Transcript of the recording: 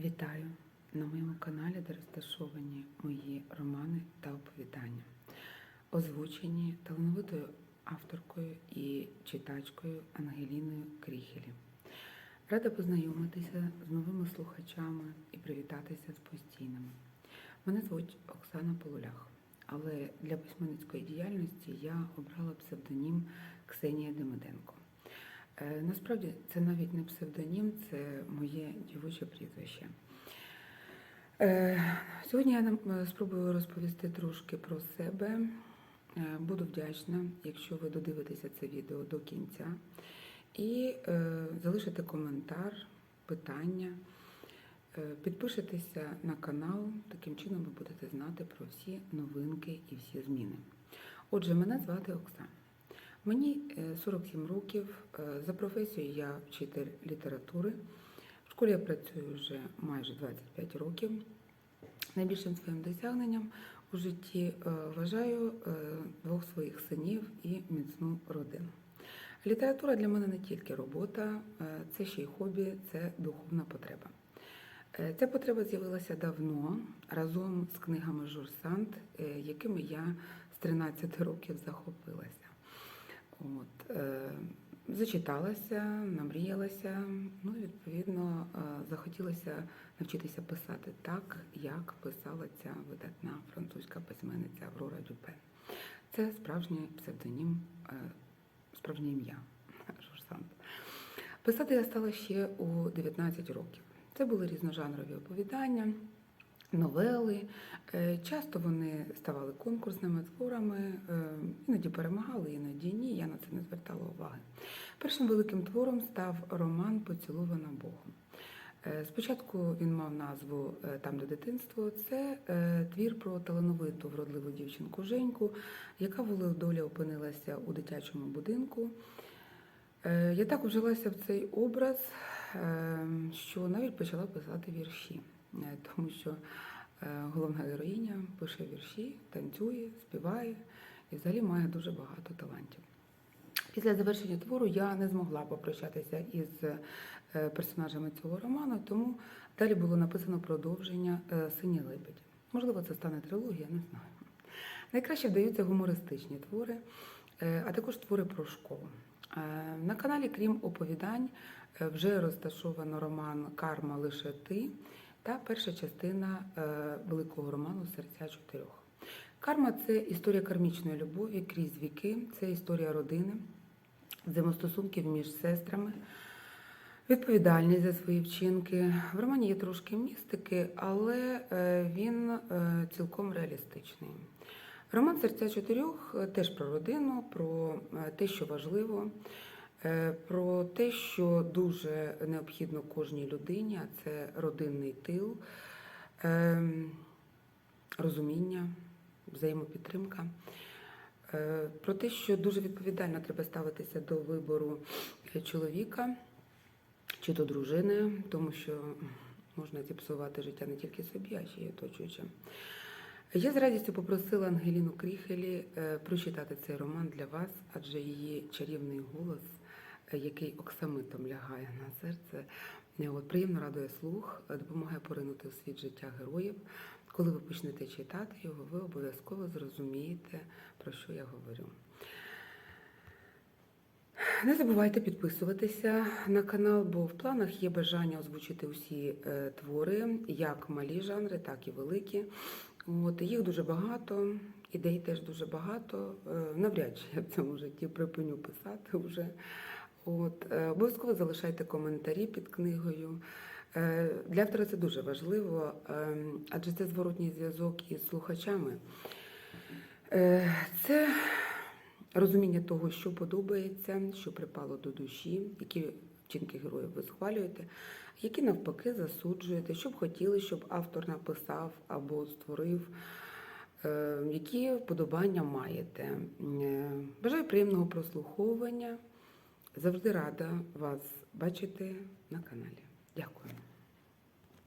Вітаю на моєму каналі, де розташовані мої романи та оповідання, озвучені талановитою авторкою і читачкою Ангеліною Кріхелі. Рада познайомитися з новими слухачами і привітатися з постійними. Мене звуть Оксана Полулях, але для письменницької діяльності я обрала псевдонім Ксенія Демиденко. Е, Насправді це навіть не псевдонім, це моє дівоче прізвище. Е, Сьогодні я е, спробую розповісти трошки про себе. Буду вдячна, якщо ви додивитеся це відео до кінця і залишите коментар, питання, підпишетеся на канал. Таким чином ви будете знати про всі новинки і всі зміни. Отже, мене звати Оксана. Мені е, 47 років. Е, За професією я вчитель літератури. В школі я працюю вже майже 25 років. Найбільшим своїм досягненням у житті е, вважаю е, двох своїх синів і міцну родину. Література для мене не тільки робота, е, це ще й хобі, це духовна потреба. Е, Ця потреба з'явилася давно разом з книгами Журсант, е, якими я з 13 років захопилася. От, е, зачиталася, намріялася, ну і відповідно е, захотілося навчитися писати так, як писала ця видатна французька письменниця Аврора Дюпен. Це справжній псевдонім, е, справжнє ім'я Жорсант. Писати я стала ще у 19 років. Це були різножанрові оповідання, новели. Е, Часто вони ставали конкурсними творами, е, іноді перемагали, іноді ні. Я на це не звертала уваги. Першим великим твором став роман Поцілована Богом. Е, Спочатку він мав назву Там, де дитинство. Це твір про талановиту вродливу дівчинку Женьку, яка волею долі опинилася у дитячому будинку. Я так вжилася в цей образ, що навіть почала писати вірші, тому що е, головна героїня пише вірші, танцює, співає і взагалі має дуже багато талантів. Після завершення твору я не змогла попрощатися із е, персонажами цього роману, тому далі було написано продовження е, Синій лебедь. Можливо, це стане трилогія, не знаю. Найкраще вдаються гумористичні твори, е, а також твори про школу. Е, На каналі, крім оповідань, е, вже розташовано роман Карма лише ти та перша частина е, великого роману Серця чотирьох. Карма це історія кармічної любові крізь віки, це історія родини, взаємостосунків між сестрами, відповідальність за свої вчинки. В романі є трошки містики, але е, він е, цілком реалістичний. Роман Серця чотирьох теж про родину, про те, що важливо, про те, що дуже необхідно кожній людині, а це родинний тил, е, розуміння, взаємопідтримка. Е, Про те, що дуже відповідально треба ставитися до вибору е, чоловіка чи то дружини, тому що можна зіпсувати життя не тільки собі, а ще й оточуючим. Я з радістю попросила Ангеліну Кріхелі е, прочитати цей роман для вас, адже її чарівний голос, е, який оксамитом лягає на серце, от, приємно радує слух, допомагає поринути у світ життя героїв. Коли ви почнете читати його, ви обов'язково зрозумієте, про що я говорю. Не забувайте підписуватися на канал, бо в планах є бажання озвучити усі е, твори, як малі жанри, так і великі. От, їх дуже багато, ідей теж дуже багато. Е, навряд чи я в цьому житті припиню писати вже. От, е, обов'язково залишайте коментарі під книгою. Е, Для автора це дуже важливо, е, адже це зворотній зв'язок із слухачами. Е, Це розуміння того, що подобається, що припало до душі, які вчинки героїв ви схвалюєте, які навпаки засуджуєте, що б хотіли, щоб автор написав або створив, які вподобання маєте. Бажаю приємного прослуховування. Завжди рада вас бачити на каналі. Дякую.